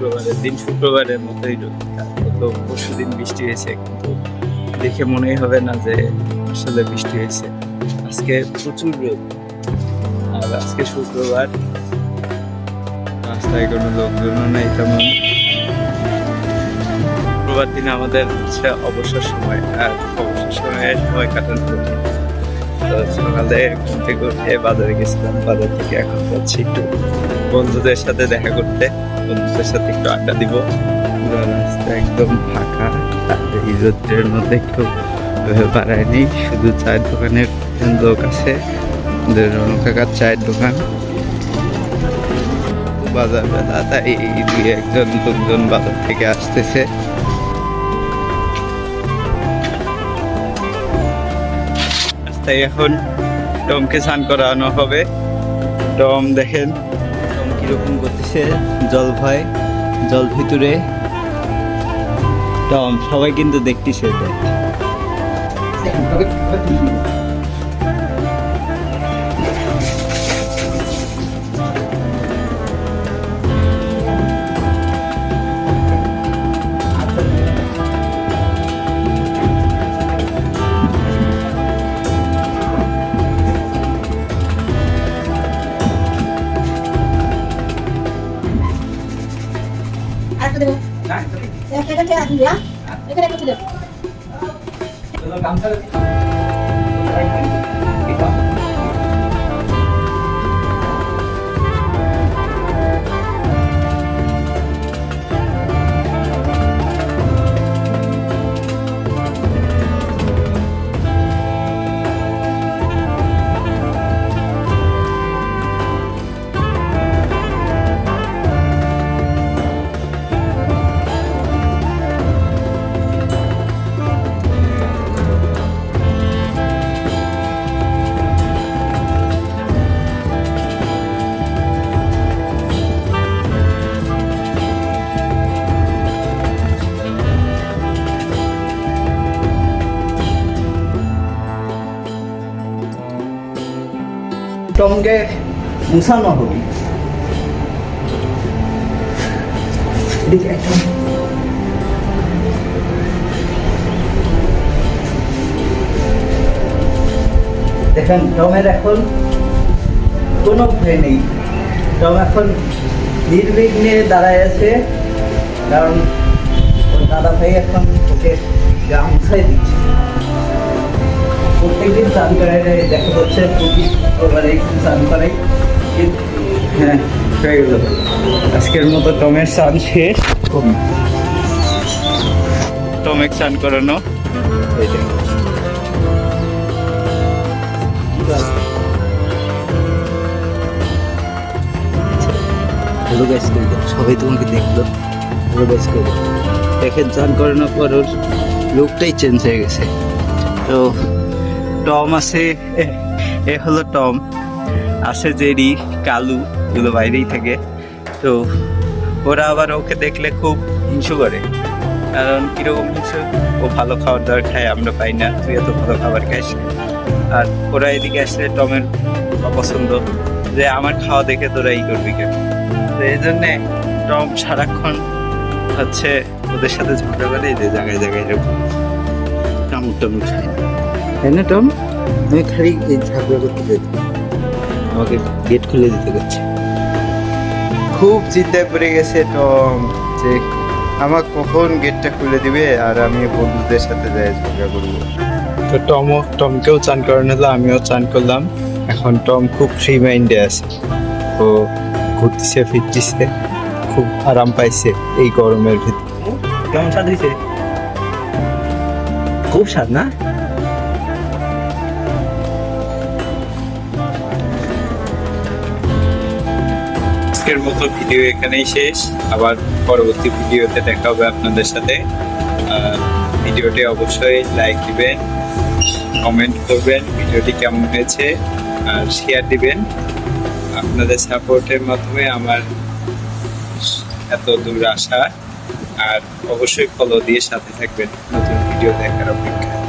শুক্রবারের দিন, শুক্রবারের মতোই তো পরশু দিন বৃষ্টি হয়েছে, কিন্তু দেখে মনেই হবে না যে আসলে বৃষ্টি হয়েছে। আজকে প্রচুর রোদ। আর আজকে শুক্রবার, রাস্তায় কোনো লোকজনও নেই তেমন। শুক্রবার দিন আমাদের হচ্ছে অবসর সময়, আর অবসর সময়ে সময় কাটানো। তো সকালে ঘুম থেকে উঠে বাজারে গেছিলাম, বাজার থেকে এখন যাচ্ছি একটু বন্ধুদের সাথে দেখা করতে। বন্ধুদের সাথে একটু আড্ডা দিব। পুরো রাস্তা একদম ফাঁকা রোদ্রের মধ্যে একটু বাড়ায়নি শুধু চায়ের দোকানের লোক আছে কাকার চায়ের দোকান। বাজার বেলা তাই এই দুই একজন লোকজন বাজার থেকে আসতেছে। তাই এখন টমকে স্নান করানো হবে। টম দেখেন। টম কীরকম করতেছে জল ভয় জল ভিতরে। টম সবাই কিন্তু দেখতেছে এটা। আরেকটা দেবো একটা একটা আছে দিয়া এখানে একটা দেবো টমকে মুছানো হবে দেখেন টমের এখন কোনো ভয় নেই টম এখন নির্বিঘ্নে দাঁড়ায় আছে কারণ দাদা ভাই এখন ওকে গা মুছাই দিচ্ছে প্রত্যেকদিন স্নান করায় দেখা যাচ্ছে প্রতি শুক্রবারে স্নান করাই হ্যাঁ হয়ে গেল। আজকের মতো টমের স্নান শেষ। টমেক স্নান করানো। এই যে। হ্যালো গাইস সবাই তোমাকে দেখল। হ্যালো গাইস দেখেন চান করানোর পর ওর লুকটাই চেঞ্জ হয়ে গেছে। তো টম আছে, এ- হলো টম। আছে জেরি, কালু, এগুলো বাইরেই থাকে। তো ওরা আবার ওকে দেখলে খুব হিংসু করে। কারণ কীরকম হিংসু? ও ভালো খাবার দাবার খায়, আমরা পাই না। তুই এত ভালো খাবার খাইস আর ওরা এদিকে আসলে টমের অপছন্দ। যে আমার খাওয়া দেখে তোরা ই করবি কেন? তো এই জন্যে টম সারাক্ষণ হচ্ছে ওদের সাথে ঝগড়া করে এই যে জায়গায় জায়গায় এরকম কামড় টামড় খায়। তাই না টম? আমি খালি এই ঝাগড়া করতে চাই আমাকে গেট খুলে দিতে করছে খুব চিন্তায় পড়ে গেছে টম যে আমার কখন গেটটা খুলে দিবে আর আমি বন্ধুদের সাথে যাই ঝগড়া করব। তো টমও টমকেও চান করানো হলো আমিও চান করলাম। এখন টম খুব ফ্রি মাইন্ডে আছে। তো ঘুরতেছে ফিরতেছে খুব আরাম পাইছে এই গরমের ভিতরে। কেমন স্বাদ খুব স্বাদ না? আজকের মতো ভিডিও এখানেই শেষ। আবার পরবর্তী ভিডিওতে দেখা হবে আপনাদের সাথে। ভিডিওটি অবশ্যই লাইক দিবেন কমেন্ট করবেন, ভিডিওটি কেমন হয়েছে, আর শেয়ার দিবেন। আপনাদের সাপোর্টের মাধ্যমে আমার এত দূর আসা আর অবশ্যই ফলো দিয়ে সাথে থাকবেন। নতুন ভিডিও দেখার অপেক্ষায়।